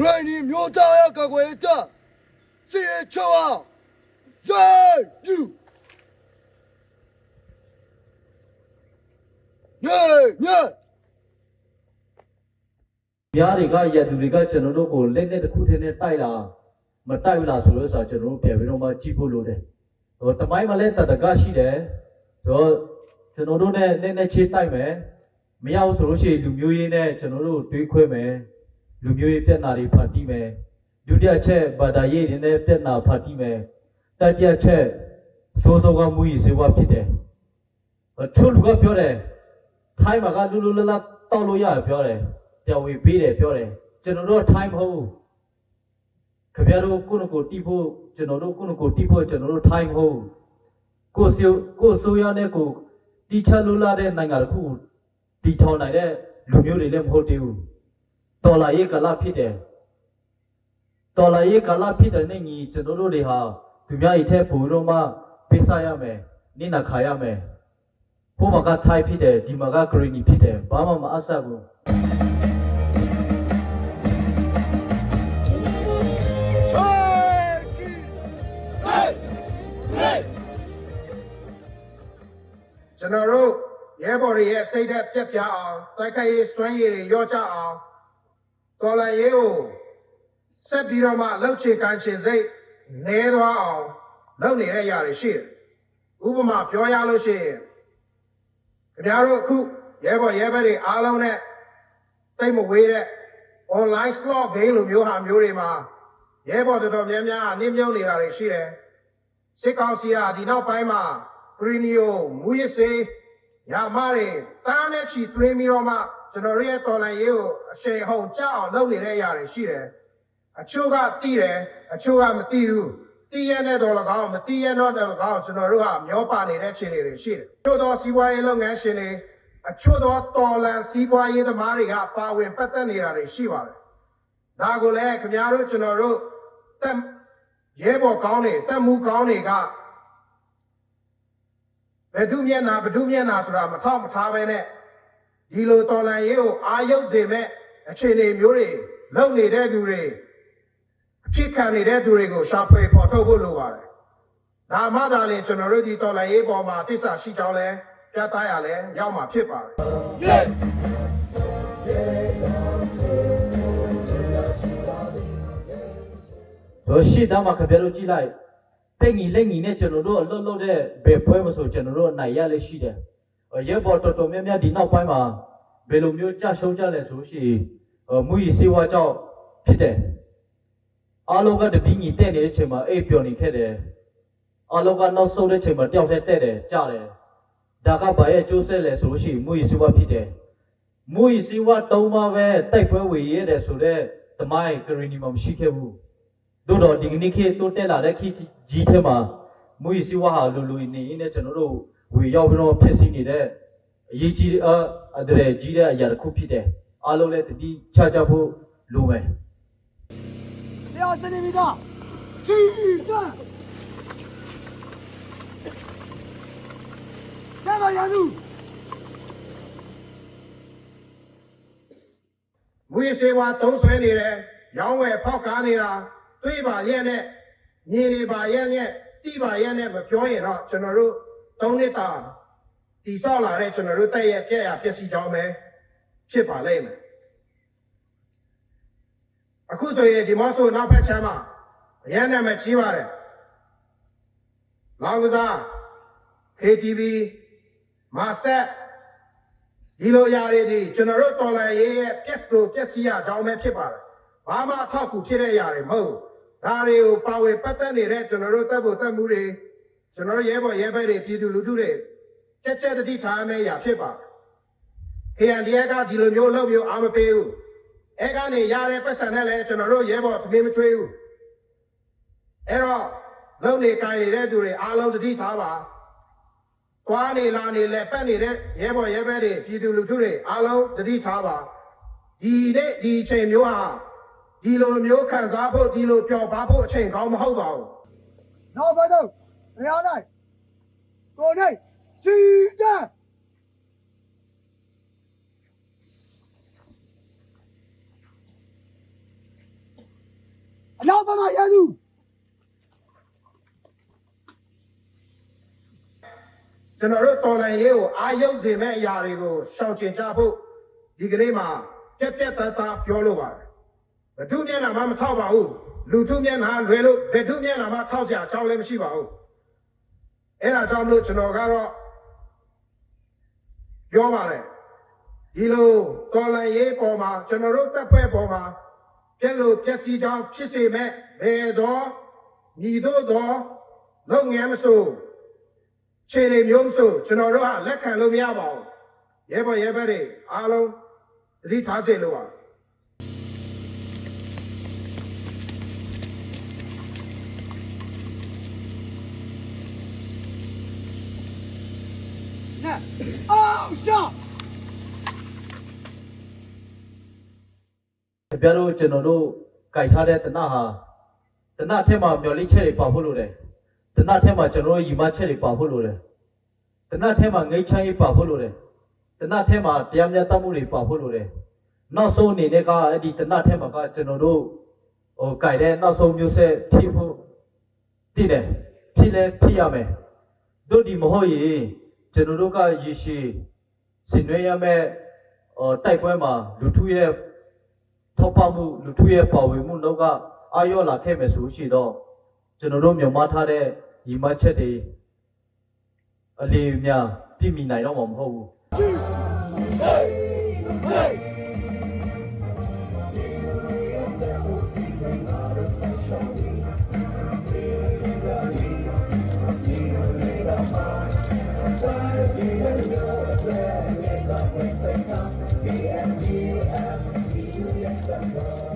ဂရိုင်းနီမျိုးသားရကကွယ်တာစီရချောဇိုင်းယူနေနေပြားတွေကရက်သူတွေကကျွန်တော်တို့ကိုလက်နဲ့တစ်ခုထင်းနဲ့တိုက်လာမတိုက်ဘူးလားဆိုလို့ဆိုတော့ကျွန်တော်တို့ပြန်ပြီးတော့မှကြည့်ဖို့လိုတယ်ဟိုတမိုင်းမှာလည်းတတကရှိတယ်ဆိုတော့ကျွန်တော်တို့နဲ့လက်နဲ့ချေးတိုက်မယ်မရဘူးဆိုလို့ရှိရင်လူမျိုးရေးနဲ့ကျွန်တော်တို့တွေးခွဲမယ် လူမျိုးရေးပြဿနာတွေဖတ်တီးမယ်ဒုတိယချက်ဘာသာရေးတွေနဲ့ပြဿနာဖတ်တီးမယ်တတိယချက်စိုးစိုးကမူကြီးစေဝါဖြစ်တယ်အချို့လူကပြောတယ်ထိုင်းမှာကလူလူလလတောက်လို့ရတယ်ပြောတယ်တရားဝင်ပေးတယ်ပြောတယ်ကျွန်တော်တို့ထိုင်းမဟုတ်ဘူးခင်ဗျားတို့ကိုယ့်ကိုယ်တီးဖို့ကျွန်တော်တို့ကိုယ့်ကိုယ်တီးဖို့ကျွန်တော်တို့ထိုင်းမဟုတ်ဘူးကိုယ်စီကိုယ်ဆိုရတဲ့ကိုတီချလို့လာတဲ့နိုင်ငံတစ်ခုကိုတီထောင်နိုင်တဲ့လူမျိုးတွေလည်းမဟုတ်သေးဘူး တော်လာရေးကလာဖြစ်တယ်တော်လာရေးကလာဖြစ်တဲ့နေ့ကြီးကျွန်တော်တို့တွေဟာသူများဤထက်ပိုတော့မှပေးစားရမယ်နိနာခါရမယ်ဟိုမှာကထိုင်းဖြစ်တယ်ဒီမှာကဂရီနီဖြစ်တယ်ဘာမှမအဆက်ဘူးဟေးကြီးဟေးဟေးကျွန်တော်တို့ရဲဘော်တွေရဲ့စိတ်ဓာတ်ပြက်ပြားအောင်တိုက်ခိုက်ရေးစွမ်းရည်တွေရော့ချအောင် တော်လန်ရေးကိုဆက်ပြီးတော့မှလှုပ်ချေကန်ချင်စိတ်နဲသွားအောင်လုပ်နေတဲ့ຢာတွေရှိတယ်။ဥပမာပြောရလို့ရှိရင်ခင်ဗျားတို့အခုရဲဘော်ရဲဘက်တွေအားလုံးနဲ့တိတ်မဝေးတဲ့ online slot game လိုမျိုးဟာမျိုးတွေမှာရဲဘော်တော်တော်များများနှိမ့်မြုံနေတာတွေရှိတယ်။စစ်ကောင်စီကဒီနောက်ပိုင်းမှာဂရီနီယိုမူရစေးရမတွေတားနဲ့ချီသွင်းပြီးတော့မှ ကျွန်တော်တို့ရဲ့တော်လိုင်းရေးကိုအရှိန်ဟုန်ကြအောင်လုပ်နေတဲ့အရာတွေရှိတယ်အချို့ကတီးတယ်အချို့ကမတီးဘူးတီးရတဲ့တော်၎င်းမတီးရတော့တော်၎င်းကျွန်တော်တို့ကမျောပါနေတဲ့ခြေတွေရှိတယ်ချို့သောစီးပွားရေးလုပ်ငန်းရှင်တွေအချို့သောတော်လန်စီးပွားရေးသမားတွေကပါဝင်ပတ်သက်နေတာတွေရှိပါတယ်ဒါကိုလည်းခင်ဗျားတို့ကျွန်တော်တို့တက်ရဲဘော်ကောင်းတွေတက်မှုကောင်းတွေကဘဒုမျက်နာဘဒုမျက်နာဆိုတာမထောက်မထားပဲနဲ့ ဒီလိုတော်လန်ရေးကိုအာရုပ်စေမဲ့အခြေအနေမျိုးတွေလုပ်နေတဲ့သူတွေအဖြစ်ခံနေတဲ့သူတွေကိုရှာဖွေဖော်ထုတ်ဖို့လိုပါတယ်။ဒါမှသာလေကျွန်တော်တို့ဒီတော်လန်ရေးပေါ်မှာတစ္ဆာရှိကြောင်းလဲပြသရလဲရောက်မှာဖြစ်ပါတယ်။ဟေးတို့ရှေ့တန်းမှာခင်ဗျားတို့ကြည့်လိုက်တိတ်ငီလက်ငီနဲ့ကျွန်တော်တို့အလွတ်လွတ်တဲ့ဘယ်ပွဲမဆိုကျွန်တော်တို့အနိုင်ရလဲရှိတယ် ရဲဘော်တော်တော်များများဒီနောက်ပိုင်းမှာဘယ်လိုမျိုးကြရှုံးကြလဲဆိုလို့ရှိရင်မူကြီးစေဝါကြောင့်ဖြစ်တယ်အားလုံးကတပင်းကြီးတက်နေတဲ့ချိန်မှာအိပ်ပျော်နေခဲ့တယ်အားလုံးကနောက်ဆုံးတဲ့ချိန်မှာတယောက်တည်းတက်တယ်ကြတယ်ဒါကဘာရဲ့ကျိုးဆက်လဲဆိုလို့ရှိရင်မူကြီးစေဝါဖြစ်တယ်မူကြီးစီဝါတုံးပါပဲတိုက်ပွဲဝေရတယ်ဆိုတော့တမိုင်းဂရီနီမှာမရှိခဲ့ဘူးတို့တော့ဒီကနေ့ခေတ်တိုးတက်လာတဲ့ခေတ်ကြီးထဲမှာမူကြီးစီဝါဟာလူလူနေရင်းနဲ့ကျွန်တော်တို့ ဝေရောက်ပြီးတော့ဖြစ်စီနေတဲ့အရေးကြီးအအဒရကြီးတဲ့အရာတစ်ခုဖြစ်တယ်အားလုံးလည်းတတိချကြဖို့လိုမယ်တရားစနေမီတာချီတန်ကျန်တော်ရသူမွေးစေဝါသုံးဆွဲနေတယ်ရောင်းဝယ်ဖောက်ကားနေတာတွေးပါရဲ့နဲ့ညီနေပါရဲ့နဲ့တိပါရဲ့နဲ့မပြောရင်တော့ကျွန်တော်တို့ သုံးနှစ်တာတိဆောက်လာတဲ့ကျွန်တော်တို့တက်ရဲ့ပြက်ရပျက်စီးကြောင်းပဲဖြစ်ပါလိမ့်မယ်အခုဆိုရင်ဒီမော့ဆိုနောက်ဖက်ချမ်းမှာအရန်နဲ့မကြီးပါတယ်လောင်ကစား KTV မာဆက်ဒီလိုຢာတွေဒီကျွန်တော်တို့တော်လန်ရေးရဲ့ပြက်လို့ပြက်စီရအကြောင်းပဲဖြစ်ပါတယ်။ဘာမှအထောက်အကူဖြစ်တဲ့ຢာတွေမဟုတ်ဘူး။ဒါတွေကိုပါဝင်ပတ်သက်နေတဲ့ကျွန်တော်တို့တပ်ဖို့တပ်မှုတွေ ကျွန်တော်တို့ရဲဘော်ရဲဘက်တွေပြည်သူလူထုတွေကြက်ကြက်တတိထားမယ့်ຢာဖြစ်ပါတယ်။ KNDF ကဒီလိုမျိုးလုပ်မျိုးအားမပေးဘူး။အဲကနေရတဲ့ပတ်စံနဲ့လည်းကျွန်တော်တို့ရဲဘော်သမင်းမချွေးဘူး။အဲတော့လုံနေကြနေတဲ့သူတွေအားလုံးတတိထားပါ။သွားနေလာနေလဲပတ်နေတဲ့ရဲဘော်ရဲဘဲတွေပြည်သူလူထုတွေအားလုံးတတိထားပါဒီနေ့ဒီအချိန်မျိုးဟာဒီလိုမျိုးခံစားဖို့ဒီလိုပျော်ပါဖို့အချိန်ကောင်းမဟုတ်ပါဘူးနောက်ပါတော့ တရားနိုင်ကိုနိုင်ချီတန်အနောက်ဘက်မှာရသူကျွန်တော်တို့တော်လန်ရေးကိုအာရုံစေမဲ့အရာတွေကိုရှောင်ကျဉ်ကြဖို့ဒီကနေ့မှာပြက်ပြက်သားသားပြောလို့ပါတယ်ဘဒုမျက်နှာမှမထောက်ပါဘူးလူထုမျက်နှာလွယ်လို့ဘဒုမျက်နှာမှထောက်စရာအကြောင်းလည်းမရှိပါဘူး အဲ့ဒါကြောင့်မလို့ကျွန်တော်ကတော့ပြောပါတယ်ဒီလိုတော်လန်ရေးပေါ်မှာကျွန်တော်တို့တပ်ဖွဲ့ပေါ်မှာပြက်လို့ပြက်စီကြောင်းဖြစ်စေမဲ့ဘယ်တော့ညီတို့တော့လုံငန်းမဆိုးခြေတွေမျိုးမဆိုကျွန်တော်တို့ဟာလက်ခံလို့မရပါဘူးရဲဘော်ရဲဘက်တွေအားလုံးသတိထားစေလို့ပါ နဲ့အောင်ရှော့။ပြတို့ကျွန်တော်တို့ကြိုက်ထားတဲ့တနဟာတနအထက်မှာမျော်လင့်ချက်တွေပါဖို့လိုတယ်။တနအထက်မှာကျွန်တော်တို့ရီမချက်တွေပါဖို့လိုတယ်။တနအထက်မှာငိတ်ချမ်းရေးပါဖို့လိုတယ်။တနအထက်မှာတရားမျှတမှုတွေပါဖို့လိုတယ်။နောက်ဆုံးအနေနဲ့ကအဲ့ဒီတနအထက်မှာကကျွန်တော်တို့ဟိုကြိုက်တဲ့နောက်ဆုံးမျိုးဆက်ဖြစ်ဖို့တည်တယ်။ဖြစ်လဲဖြစ်ရမယ်။တို့ဒီမဟုတ်ရင် ကျွန်တော်တို့ကရေရှည်ဆင်နွှဲရမယ့်ဟိုတိုက်ပွဲမှာလူထုရဲ့ထောက်ပံ့မှုလူထုရဲ့ပါဝင်မှုတော့ကအာရော့လာခဲ့မယ်ဆိုရှိတော့ကျွန်တော်တို့မြန်မာထားတဲ့ညီမချက်တွေအလေးအများပြည့်မီနိုင်တော့မှာမဟုတ်ဘူး We say come, B and the and